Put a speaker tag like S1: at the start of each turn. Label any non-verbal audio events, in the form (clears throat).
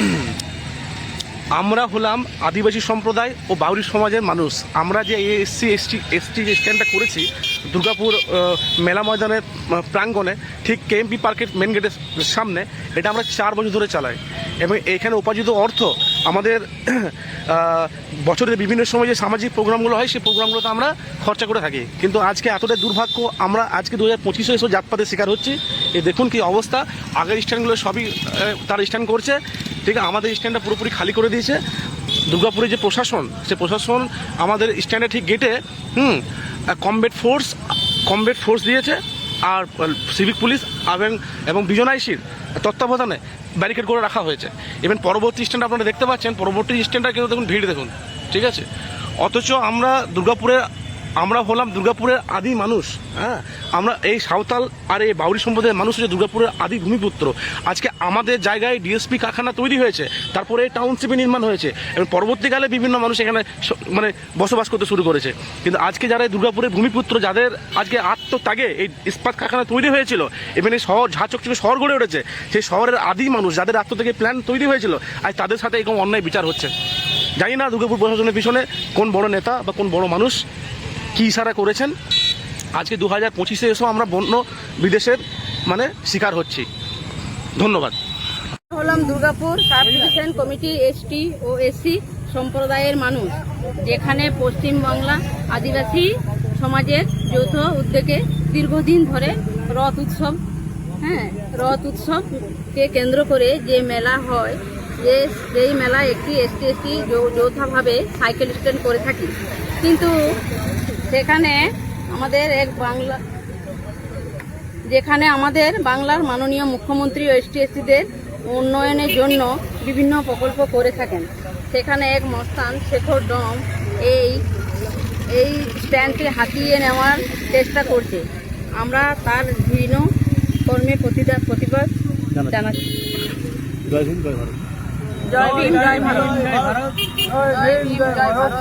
S1: (clears throat) আমরা হলাম আদিবাসী সম্প্রদায় ও বাউরি সমাজের মানুষ। আমরা যে এসসি এসটি এসটি যে স্ট্যান্ডটা করেছি, দুর্গাপুর মেলা ময়দানের প্রাঙ্গণে, ঠিক কেএমপি পার্কের মেন গেটের সামনে, এটা আমরা চার বছর ধরে চালাই। এবং এখানে উপার্জিত অর্থ আমাদের বছরের বিভিন্ন সময় যে সামাজিক প্রোগ্রামগুলো হয়, সেই প্রোগ্রামগুলোতে আমরা খরচা করে থাকি। কিন্তু আজকে এতটাই দুর্ভাগ্য, আমরা আজকে দু হাজার পঁচিশে এসব জাতপাতের শিকার হচ্ছি। এই দেখুন কি অবস্থা, আগের স্ট্যান্ডগুলো সবই তার স্ট্যান্ড করছে। ঠিক আছে, আমাদের স্ট্যান্ডটা পুরোপুরি খালি করে দিয়েছে। দুর্গাপুরে যে প্রশাসন, সে প্রশাসন আমাদের স্ট্যান্ডে ঠিক গেটে, হুম, কমবেট ফোর্স কমবেট ফোর্স দিয়েছে। আর সিভিক পুলিশ এবং বিজন আইসির তত্ত্বাবধানে ব্যারিকেড করে রাখা হয়েছে। ইভেন পরবর্তী স্ট্যান্ড আপনারা দেখতে পাচ্ছেন, পরবর্তী স্ট্যান্ডটা কিন্তু দেখুন, ভিড় দেখুন, ঠিক আছে? অথচ আমরা দুর্গাপুরে আমরা হলাম দুর্গাপুরের আদি মানুষ হ্যাঁ? আমরা এই সাঁওতাল আর এই বাউরি সম্প্রদায়ের মানুষ হচ্ছে দুর্গাপুরের আদি ভূমিপুত্র। আজকে আমাদের জায়গায় ডিএসপি কারখানা তৈরি হয়েছে, তারপরে এই টাউনশিপে নির্মাণ হয়েছে, এবং পরবর্তীকালে বিভিন্ন মানুষ এখানে মানে বসবাস করতে শুরু করেছে। কিন্তু আজকে যারা এই দুর্গাপুরের ভূমিপুত্র, যাদের আজকে আত্মত্যাগে এই ইস্পাত কারখানা তৈরি হয়েছিল এবং এই শহর ঝাঁচকচকে শহর গড়ে উঠেছে, সেই শহরের আদি মানুষ যাদের আত্মত্যাগে প্ল্যান তৈরি হয়েছিল, আজ তাদের সাথে এরকম অন্যায় বিচার হচ্ছে। জানি না দুর্গাপুর প্রশাসনের পিছনে কোন বড় নেতা বা কোন বড় মানুষ কী ইশারা করেছেন? আজকে দু হাজার পঁচিশে এসেও আমরা বন্য বিদেশের মানে শিকার হচ্ছি। ধন্যবাদ।
S2: হলাম দুর্গাপুর সাব কমিটি এসটি ও এসসি সম্প্রদায়ের মানুষ, যেখানে পশ্চিমবাংলা আদিবাসী সমাজের যৌথ উদ্যোগে দীর্ঘদিন ধরে রথ উৎসব হ্যাঁ রথ উৎসবকে কেন্দ্র করে যে মেলা হয়, যে সেই মেলা একটি এসটি এসটি যৌথভাবে সাইকেল স্ট্যান্ড করে থাকি। কিন্তু সেখানে আমাদের এক বাংলা যেখানে আমাদের বাংলার মাননীয় মুখ্যমন্ত্রী ও এসটি এসটিদের উন্নয়নের জন্য বিভিন্ন প্রকল্প করে থাকেন। সেখানে এক মস্তান শেখর ডম এই এই স্ট্যান্ডকে হাতিয়ে নেওয়ার চেষ্টা করছে। আমরা তার ঘৃণ কর্মে প্রতিবাদ জানাচ্ছি। জয় ভীম জয় ভারত জয় ভীম জয় ভারত